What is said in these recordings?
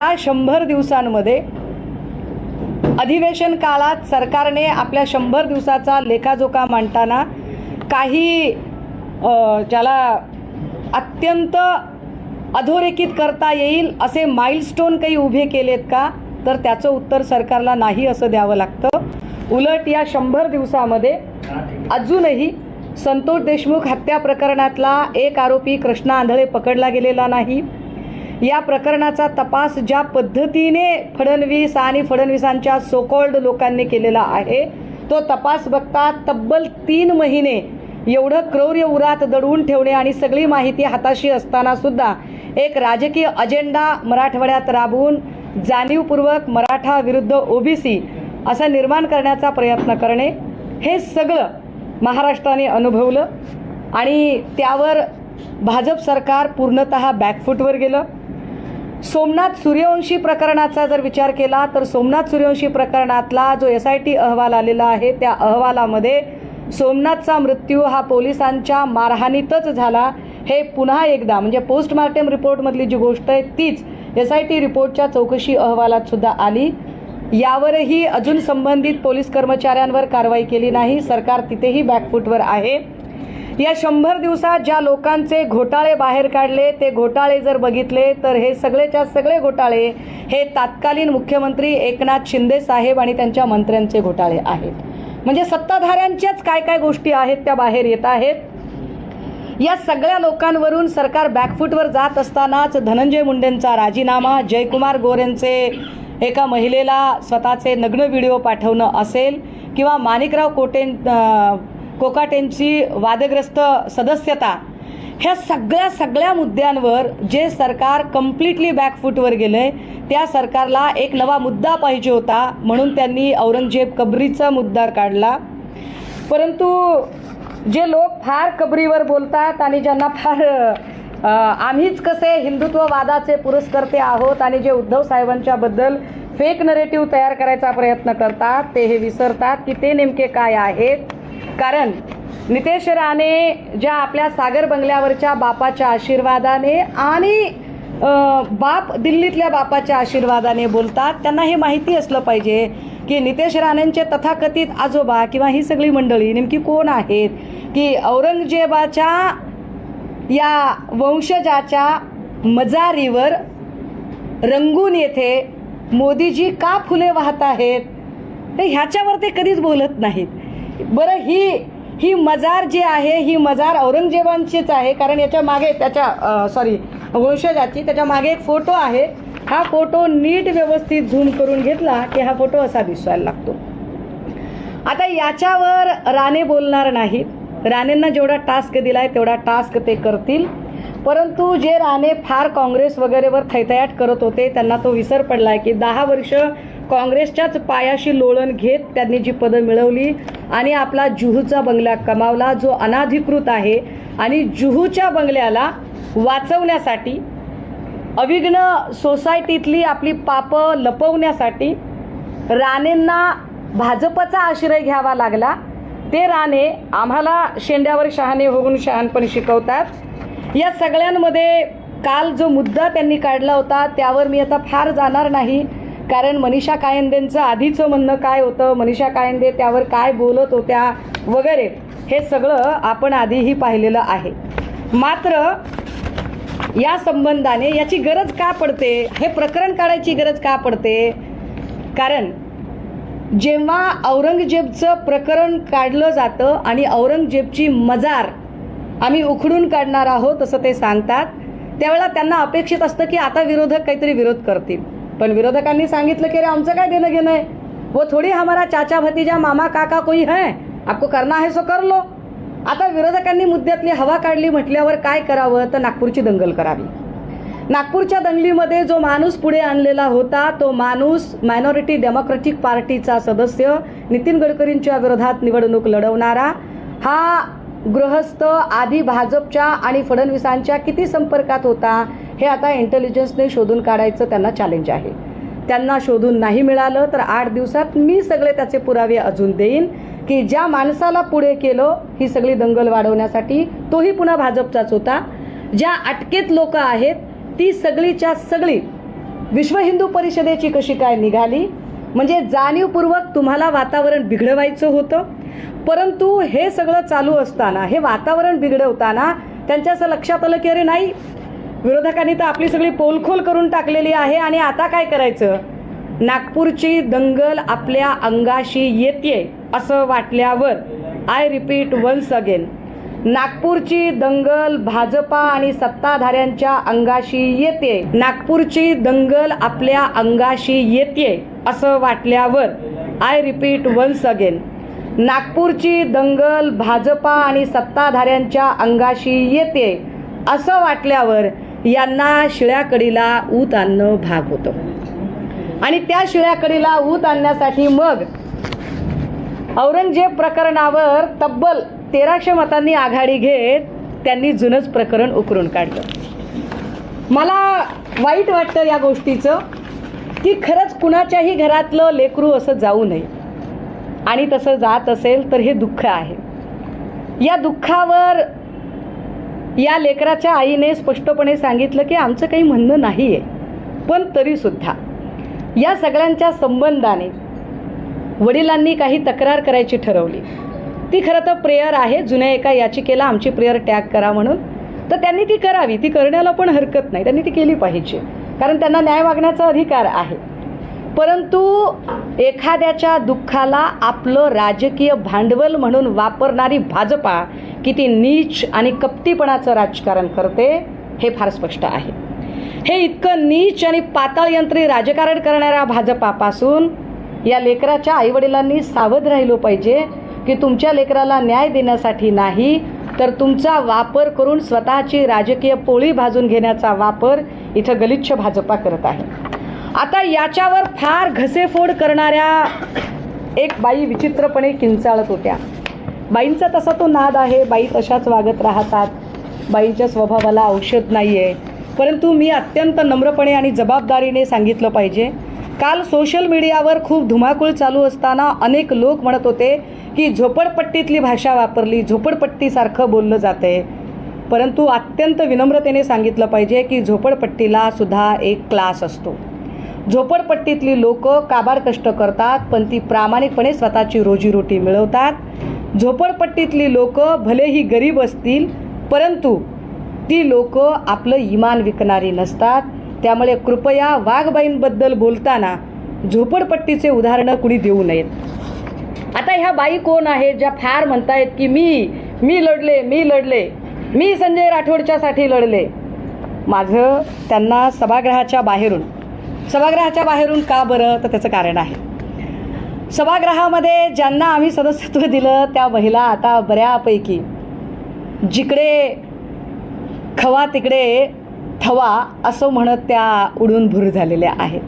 या शंभर दिवसांमध्ये अधिवेशन काळात सरकारने आपल्या शंभर दिवसाचा लेखाजोखा मांडताना काही ज्याला अत्यंत अधोरेखित करता येईल असे माइलस्टोन काही उभे केलेत का? तर त्याचं उत्तर सरकारला नाही असं द्यावं लागतं. उलट या शंभर दिवसामध्ये अजूनही संतोष देशमुख हत्या प्रकरणातला एक आरोपी कृष्णा आंधळे पकडला गेलेला नाही. या प्रकरणाचा तपास ज्या पद्धतीने फडणवीस आणि फडणवीसांच्या सोकॉल्ड लोकांनी केलेला आहे तो तपास बघता तब्बल तीन महिने एवढं क्रौर्य उरात दडवून ठेवणे आणि सगळी माहिती हाताशी असताना सुद्धा एक राजकीय अजेंडा मराठवाड्यात राबवून जाणीवपूर्वक मराठा विरुद्ध ओबीसी असं निर्माण करण्याचा प्रयत्न करणे हे सगळं महाराष्ट्राने अनुभवलं आणि त्यावर भाजप सरकार पूर्णतः बॅकफूटवर गेलं. सोमनाथ सूर्यवंशी प्रकरणाचा जर विचार केला तर सोमनाथ सूर्यवंशी प्रकरणातला जो एस आय टी अहवाल आलेला आहे त्या अहवालामध्ये सोमनाथचा मृत्यू हा पोलिसांच्या मारहाणीतच झाला. हे पुन्हा एकदा म्हणजे पोस्टमार्टम रिपोर्टमधली जी गोष्ट आहे तीच एस आय टी रिपोर्टच्या चौकशी अहवालात सुद्धा आली. यावरही अजून संबंधित पोलीस कर्मचाऱ्यांवर कारवाई केली नाही. सरकार तिथेही बॅकफूटवर आहे. या शंभर दिवसात ज्या लोकांचे घोटाळे बाहेर काढले ते घोटाळे जर बघितले तर हे सगळेच्या सगळे घोटाळे हे तात्कालीन मुख्यमंत्री एकनाथ शिंदे साहेब आणि त्यांच्या मंत्र्यांचे घोटाळे आहेत. म्हणजे सत्ताधाऱ्यांच्याच काय काय गोष्टी आहेत त्या बाहेर येत आहेत. या सगळ्या लोकांवरून सरकार बॅकफूटवर जात असतानाच धनंजय मुंडेंचा राजीनामा जयकुमार गोरेंचे एका महिलेला स्वतःचे नग्न व्हिडिओ पाठवणं असेल किंवा माणिकराव कोटे कोकाटेंची वादग्रस्त सदस्यता ह्या सगळ्या सगळ्या मुद्द्यांवर जे सरकार कम्प्लिटली बॅकफूटवर गेलंय त्या सरकारला एक नवा मुद्दा पाहिजे होता म्हणून त्यांनी औरंगजेब कबरीचा मुद्दा काढला. परंतु जे लोक फार कबरीवर बोलतात आणि ज्यांना फार आम्हीच कसे हिंदुत्ववादाचे पुरस्कर्ते आहोत आणि जे उद्धव साहेबांच्याबद्दल फेक नरेटिव्ह तयार करायचा प्रयत्न करतात ते हे विसरतात की ते नेमके काय आहेत? कारण नितेश राणे ज्या आपल्या सागर बंगल्यावरच्या बापाच्या आशीर्वादाने आणि बाप दिल्लीतल्या बापाच्या आशीर्वादाने बोलतात त्यांना हे माहिती असलं पाहिजे की नितेश राणेंचे तथाकथित आजोबा किंवा ही सगळी मंडळी नेमकी कोण आहेत? की औरंगजेबाच्या या वंशजाच्या मजारीवर रंगून येथे मोदीजी का फुले वाहत आहेत? ते ह्याच्यावर ते कधीच बोलत नाहीत. बरं ही ही मजार जी आहे ही मजार औरंगजेबांचीच आहे कारण याच्या मागे त्याच्या सॉरी वंशजाची त्याच्यामागे एक फोटो आहे. हा फोटो नीट व्यवस्थित झूम करून घेतला की हा फोटो असा दिसायला लागतो. आता याच्यावर राणे बोलणार नाहीत. राणेंना जेवढा टास्क दिलाय तेवढा टास्क ते करतील. परंतु जे राणे फार काँग्रेस वगैरेवर थैथयाट करत होते त्यांना तो विसर पडलाय की दहा वर्ष काँग्रेसच्याच पायाशी लोळण घेत त्यांनी जी पदं मिळवली आणि आपला जुहूचा बंगला कमावला जो अनाधिकृत आहे आणि जुहूच्या बंगल्याला वाचवण्यासाठी अविघ्न सोसायटीतली आपली पापं लपवण्यासाठी राणेंना भाजपचा आश्रय घ्यावा लागला. ते राणे आम्हाला शेंड्यावर शहाणे होऊन शहाणपण शिकवतात. या सगळ्यांमध्ये काल जो मुद्दा त्यांनी काढला होता त्यावर मी आता फार जाणार नाही. कारण मनीषा कायंदेंचं आधीचं म्हणणं काय होतं? मनीषा कायंदे त्यावर काय बोलत होत्या? वगैरे हे सगळं आपण आधीही पाहिलेलं आहे. मात्र या संबंधाने याची गरज का पडते? हे प्रकरण काढायची गरज का पडते? कारण जेव्हा औरंगजेबचं प्रकरण काढलं जातं आणि औरंगजेबची मजार आम्ही उखडून काढणार आहोत असं ते सांगतात त्यावेळेला त्यांना अपेक्षित असतं की आता विरोधक काहीतरी विरोध करतील. पण विरोधकांनी सांगितलं की अरे आमचं काय देणं घेणं आहे? वो थोडी हमारा चाचा भतीजा मामा काका कोई है? आपको करना है सो कर लो. आता विरोधकांनी मुद्द्यातली हवा काढली म्हटल्यावर काय करावं? तर नागपूरची दंगल करावी. नागपूरच्या दंगलीमध्ये जो माणूस पुढे आणलेला होता तो माणूस मायनॉरिटी डेमोक्रॅटिक पार्टीचा सदस्य नितीन गडकरींच्या विरोधात निवडणूक लढवणारा हा गृहस्थ आधी भाजपच्या आणि फडणवीसांच्या किती संपर्कात होता? हे आता इंटेलिजन्सने शोधून काढायचं त्यांना चॅलेंज आहे. त्यांना शोधून नाही मिळालं तर आठ दिवसात मी सगळे त्याचे पुरावे अजून देईन की ज्या माणसाला पुढे केलं ही सगळी दंगल वाढवण्यासाठी तोही पुन्हा भाजपचाच होता. ज्या अटकेत लोक आहेत ती सगळीच्या सगळी विश्व हिंदू परिषदेची कशी काय निघाली? म्हणजे जाणीवपूर्वक तुम्हाला वातावरण बिघडवायचं होतं. परंतु हे सगळं चालू असताना हे वातावरण बिघडवताना त्यांच्या असं लक्षात आलं की अरे नाही विरोधकांनी तर आपली सगळी पोलखोल करून टाकलेली आहे आणि आता काय करायचं? नागपूरची दंगल आपल्या अंगाशी येते असं वाटल्यावर आय रिपीट वन्स अगेन नागपूरची दंगल भाजपा आणि सत्ताधाऱ्यांच्या अंगाशी येते नागपूरची दंगल आपल्या अंगाशी येते असं वाटल्यावर आय रिपीट वन्स अगेन नागपूरची दंगल भाजपा आणि सत्ताधाऱ्यांच्या अंगाशी येते असं वाटल्यावर यांना शिळ्याकडीला ऊत आणणं भाग होतं. आणि त्या शिळ्याकडीला ऊत आणण्यासाठी मग औरंगजेब प्रकरणावर तब्बल तेराशे मतांनी आघाडी घेत त्यांनी जुनंच प्रकरण उकरून काढलं. मला वाईट वाटतं या गोष्टीचं की खरंच कुणाच्याही घरातलं लेकरू असं जाऊ नये. आणि तसं जात असेल तर हे दुःख आहे. या दुःखावर या लेकराच्या आईने स्पष्टपणे सांगितलं की आमचं काही म्हणणं नाही आहे पण तरीसुद्धा या सगळ्यांच्या संबंधाने वडिलांनी काही तक्रार करायची ठरवली. ती खरं तर प्रेयर आहे जुन्या एका याचिकेला आमची प्रेयर टॅग करा म्हणून. तर त्यांनी ती करावी. ती करण्याला पण हरकत नाही. त्यांनी ती केली पाहिजे. कारण त्यांना न्याय मागण्याचा अधिकार आहे. परंतु एखाद्याच्या दुःखाला आपलं राजकीय भांडवल म्हणून वापरणारी भाजपा किती नीच आणि कपटीपणाचं राजकारण करते हे फार स्पष्ट आहे. हे इतकं नीच आणि पाताळयंत्री राजकारण करणाऱ्या भाजपापासून या लेकराच्या आईवडिलांनी सावध राहिलो पाहिजे की तुमच्या लेकराला न्याय देण्यासाठी नाही तर तुमचा वापर करून स्वतःची राजकीय पोळी भाजून घेण्याचा वापर इथं गलिच्छ भाजपा करत आहे. आता याच्यावर फार घसेफोड करणाऱ्या एक बाई विचित्रपणे किंचाळत होत्या. बाईंचा तसा तो नाद आहे बाई तशाच वागत राहतात. बाईंच्या स्वभावाला औषध नाही आहे परंतु मी अत्यंत नम्रपणे आणि जबाबदारीने सांगितलं पाहिजे. काल सोशल मीडियावर खूप धुमाकूळ चालू असताना अनेक लोक म्हणत होते की झोपडपट्टीतली भाषा वापरली झोपडपट्टीसारखं बोललं जाते परंतु अत्यंत विनम्रतेने सांगितलं पाहिजे की झोपडपट्टीला सुद्धा एक क्लास असतो. झोपडपट्टीतली लोक काबाड कष्ट करतात पण ती प्रामाणिकपणे स्वतःची रोजीरोटी मिळवतात. झोपडपट्टीतली लोक भलेही गरीब असतील परंतु ती लोक आपलं इमान विकणारी नसतात. त्यामुळे कृपया वाघबाईंबद्दल बोलताना झोपडपट्टीचे उदाहरणं कुणी देऊ नयेत. आता ह्या बाई कोण आहेत ज्या फार म्हणतायत की मी मी लढले मी लढले मी संजय राठोडच्यासाठी लढले. माझं त्यांना सभागृहाच्या बाहेरून सभागृहाच्या बाहेरून का बरं? तर त्याचं कारण आहे. सभागृहामध्ये ज्यांना आम्ही सदस्यत्व दिलं त्या महिला आता बऱ्यापैकी जिकडे खवा तिकडे थवा असं म्हणत त्या उडून भूर झालेल्या आहेत.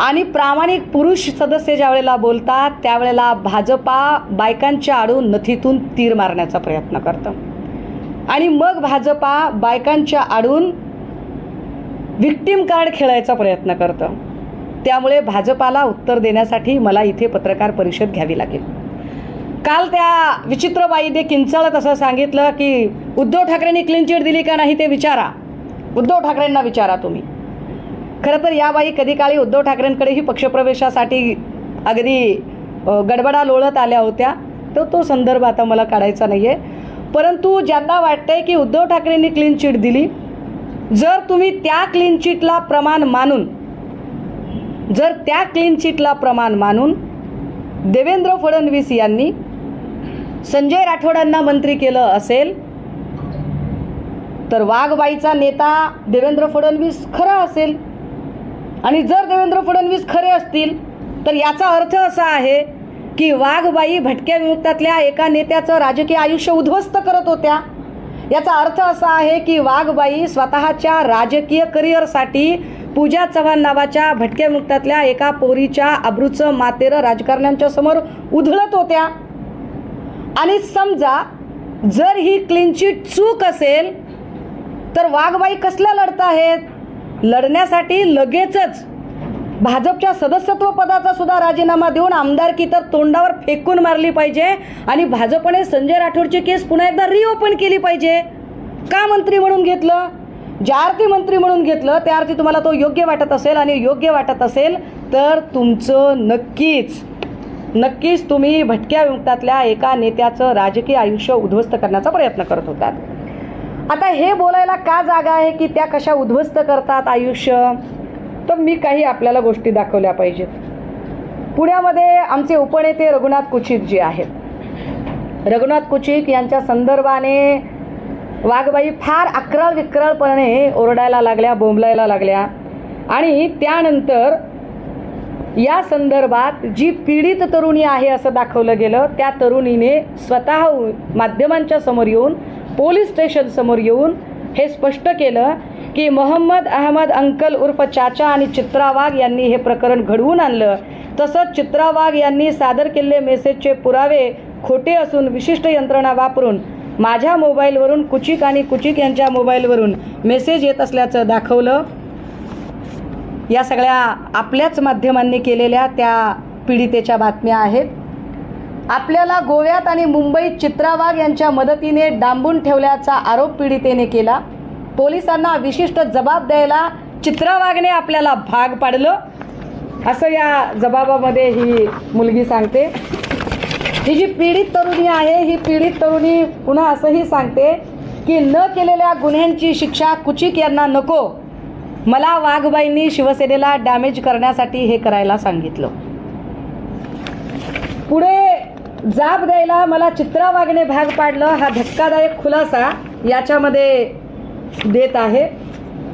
आणि प्रामाणिक पुरुष सदस्य ज्या वेळेला बोलतात त्यावेळेला भाजपा बायकांच्या आडून नथीतून तीर मारण्याचा प्रयत्न करतं. आणि मग भाजपा बायकांच्या आडून विक्टीम कार्ड खेळायचा प्रयत्न करतं. त्यामुळे भाजपाला उत्तर देण्यासाठी मला इथे पत्रकार परिषद घ्यावी लागेल. काल त्या विचित्रबाईने किंचाळत असं सांगितलं की उद्धव ठाकरेंनी क्लीन चिट दिली का नाही ते विचारा. उद्धव ठाकरेंना विचारा तुम्ही. खरं तर या बाई कधी काळी उद्धव ठाकरेंकडेही पक्षप्रवेशासाठी अगदी गडबडा लोळत आल्या होत्या. तर तो संदर्भ आता मला काढायचा नाही आहे परंतु ज्यांना वाटतंय की उद्धव ठाकरेंनी क्लीन चिट दिली जर तुम्ही त्या क्लीन चिटला प्रमाण मानून जर त्या क्लीन चिटला प्रमाण मानून देवेंद्र फडणवीस यांनी संजय राठोडांना मंत्री केलं असेल तर वाघबाईचा नेता देवेंद्र फडणवीस खरा असेल. आणि जर देवेंद्र फडणवीस खरे असतील तर याचा अर्थ असा आहे की वाघबाई भटक्या विमुक्तातल्या एका नेत्याचं राजकीय आयुष्य उद्ध्वस्त करत होत्या. याचा अर्थ असा आहे की वाघबाई स्वतःच्या राजकीय करिअरसाठी पूजा चव्हाण नावाच्या भटक्या मुक्तातल्या एका पोरीच्या अब्रूचं मातेरं राजकारण्यांच्या समोर उधळत होत्या. आणि समजा जर ही क्लिनचीट चूक असेल तर वाघबाई कसल्या लढत आहेत? लढण्यासाठी लगेचच भाजपच्या सदस्यत्व पदाचा सुद्धा राजीनामा देऊन आमदारकी तर तोंडावर फेकून मारली पाहिजे आणि भाजपने संजय राठोडची केस पुन्हा एकदा रिओपन केली पाहिजे. का मंत्री म्हणून घेतलं? ज्या अर्थी मंत्री म्हणून घेतलं त्या अर्थी तुम्हाला तो योग्य वाटत असेल आणि योग्य वाटत असेल तर तुमचं नक्कीच नक्कीच तुम्ही भटक्या विमुक्तातल्या एका नेत्याचं राजकीय आयुष्य उद्ध्वस्त करण्याचा प्रयत्न करत होतात. आता हे बोलायला का जागा आहे की त्या कशा उद्ध्वस्त करतात आयुष्य? तर मी काही आपल्याला गोष्टी दाखवल्या पाहिजेत. पुण्यामध्ये आमचे उपनेते रघुनाथ कुचित जे आहेत. रघुनाथ कुचिक यांच्या संदर्भाने वाघबाई फार अक्रळ विक्रळपणे ओरडायला लागल्या बोंबलायला लागल्या. आणि त्यानंतर या संदर्भात जी पीडित तरुणी आहे असं दाखवलं गेलं त्या तरुणीने स्वतः माध्यमांच्या समोर येऊन पोलीस स्टेशनसमोर येऊन हे स्पष्ट केलं की मोहम्मद अहमद अंकल उर्फ चाचा आणि चित्रा वाघ यांनी हे प्रकरण घडवून आणलं. तसंच चित्रा वाघ यांनी सादर केलेले मेसेजचे पुरावे खोटे असून विशिष्ट यंत्रणा वापरून माझ्या मोबाईलवरून कुचिक आणि कुचिक यांच्या मोबाईलवरून मेसेज येत असल्याचं दाखवलं. या सगळ्या आपल्याच माध्यमांनी केलेल्या त्या पीडितेच्या बातम्या आहेत. आपल्याला गोव्यात आणि मुंबईत चित्रा वाघ यांच्या मदतीने डांबून ठेवल्याचा आरोप पीडितेने केला. पोलिसांना विशिष्ट जबाब द्यायला चित्रा वाघने आपल्याला भाग पाडलं. असं या जबाबामध्ये ही मुलगी सांगते. ही जी पीडित तरुणी आहे ही पीडित तरुणी पुन्हा असंही सांगते की न केलेल्या गुन्ह्यांची शिक्षा कुचिक यांना नको. मला वाघबाईंनी शिवसेनेला डॅमेज करण्यासाठी हे करायला सांगितलं. पुढे जाब द्यायला मला चित्रा वाघने भाग पाडलं हा धक्कादायक खुलासा याच्यामध्ये देत आहे.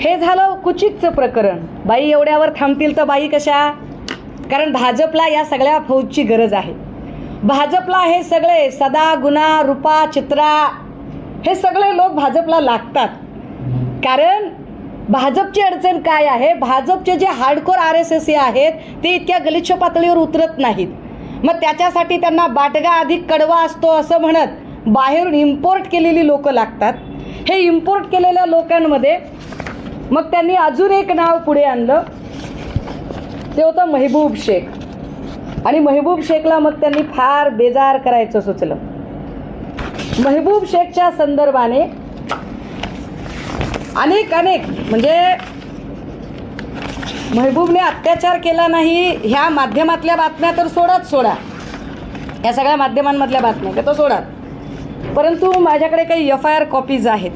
हे झालं कुचितचं प्रकरण. बाई एवढ्यावर थांबतील तर बाई कशा? कारण भाजपला या सगळ्या फौजची गरज आहे. भाजपला हे सगळे सदा गुना रुपा चित्रा हे सगळे लोक भाजपला लागतात. कारण भाजपची अडचण काय आहे? भाजपचे जे हार्डकोर आर एस एस आहेत ते इतक्या गलिच्छ पातळीवर उतरत नाहीत. मग त्याच्यासाठी त्यांना बाटगा अधिक कडवा असतो असं म्हणत बाहेरून इम्पोर्ट केलेली लोकं लागतात. हे इम्पोर्ट केलेल्या लोकांमध्ये मग त्यांनी अजून एक नाव पुढे आणलं. ते होतं महबूब शेख. आणि महबूब शेखला मग त्यांनी फार बेजार करायचं सुचलं. महबूब शेखच्या संदर्भाने अनेक अनेक म्हणजे महबूबने अत्याचार केला नाही ह्या माध्यमातल्या बातम्या तर सोडाच सोडा. या सगळ्या माध्यमांमधल्या बातम्या त्या तर सोडात परंतु माझ्याकडे काही एफ आय आर कॉपीज आहेत.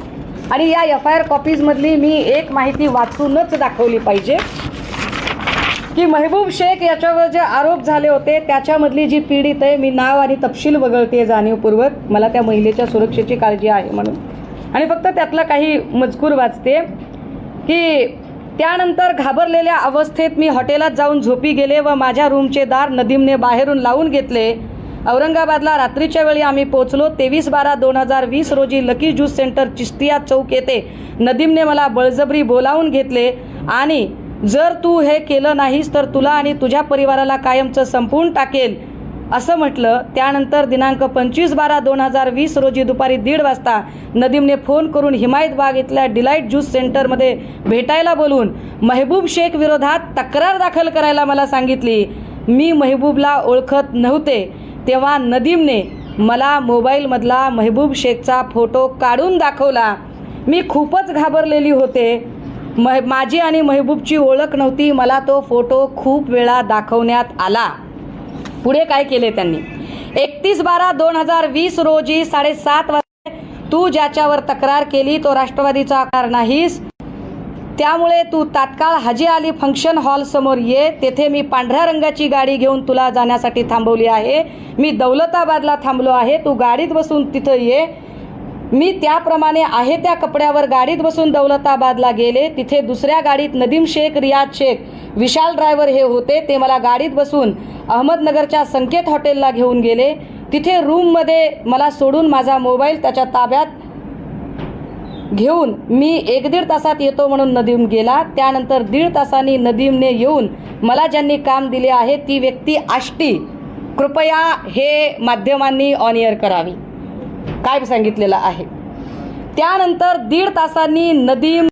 आणि या एफ आय आर कॉपीजमधली मी एक माहिती वाचूनच दाखवली पाहिजे. की महबूब शेख याच्यावर जे आरोप झाले होते त्याच्यामधली जी पीडित आहे मी नाव आणि तपशील वगळते जाणीवपूर्वक. मला त्या महिलेच्या सुरक्षेची काळजी आहे म्हणून. आणि फक्त त्यातला काही मजकूर वाचते की त्यानंतर घाबरलेल्या अवस्थेत मी हॉटेलात जाऊन झोपी गेले व माझ्या रूमचे दार नदीमने बाहेरून लावून घेतले. औरंगाबादला रात्रीच्या वेळी आम्ही पोहोचलो. तेवीस बारा दोन हजार वीस रोजी Lucky juice centre Chishtiya Chowk येथे नदीमने मला बळजबरी बोलावून घेतले. आणि जर तू हे केलं नाहीस तर तुला आणि तुझ्या परिवाराला कायमचं संपवून टाकेल असं म्हटलं. त्यानंतर दिनांक पंचवीस बारा दोन हजार वीस रोजी दुपारी दीड वाजता नदीमने फोन करून हिमायत बाग इथल्या डिलाईट ज्यूस सेंटरमध्ये भेटायला बोलून महबूब शेख विरोधात तक्रार दाखल करायला मला सांगितली. मी महबूबला ओळखत नव्हते. तेव्हा नदीमने मला मोबाईलमधला महबूब शेखचा फोटो काढून दाखवला. मी खूपच घाबरलेली होते. मह माझी आणि महबूबची ओळख नव्हती मला तो फोटो खूप वेळा दाखवण्यात आला. पुढे काय केले त्यांनी? एकतीस बारा दोन हजार वीस रोजी साडेसात वाजता तू ज्याच्यावर तक्रार केली तो राष्ट्रवादीचा आकार नाहीस. त्यामुळे तू तात्काळ हाजी अली फंक्शन हॉल समोर ये. तेथे मी पांढऱ्या रंगाची गाडी घेऊन तुला जाण्यासाठी थांबवली आहे. मी दौलताबादला थांबलो आहे. तू गाडीत बसून तिथं ये. मी त्याप्रमाणे आहे त्या कपड्यावर गाडीत बसून दौलताबादला गेले. तिथे दुसऱ्या गाडीत नदीम शेख रियाज शेख विशाल ड्रायव्हर हे होते. ते मला गाडीत बसून अहमदनगरच्या संकेत हॉटेलला घेऊन गेले. तिथे रूममध्ये मला सोडून माझा मोबाईल त्याच्या ताब्यात घेऊन मी एक दीड तासात येतो म्हणून नदीम गेला. त्यानंतर दीड तासांनी नदीमने येऊन मला ज्यांनी काम दिले आहे ती व्यक्ती आष्टी. कृपया हे माध्यमांनी ऑन एअर करावी. काय सांगितलेलं आहे? त्यानंतर दीड तासांनी नदीम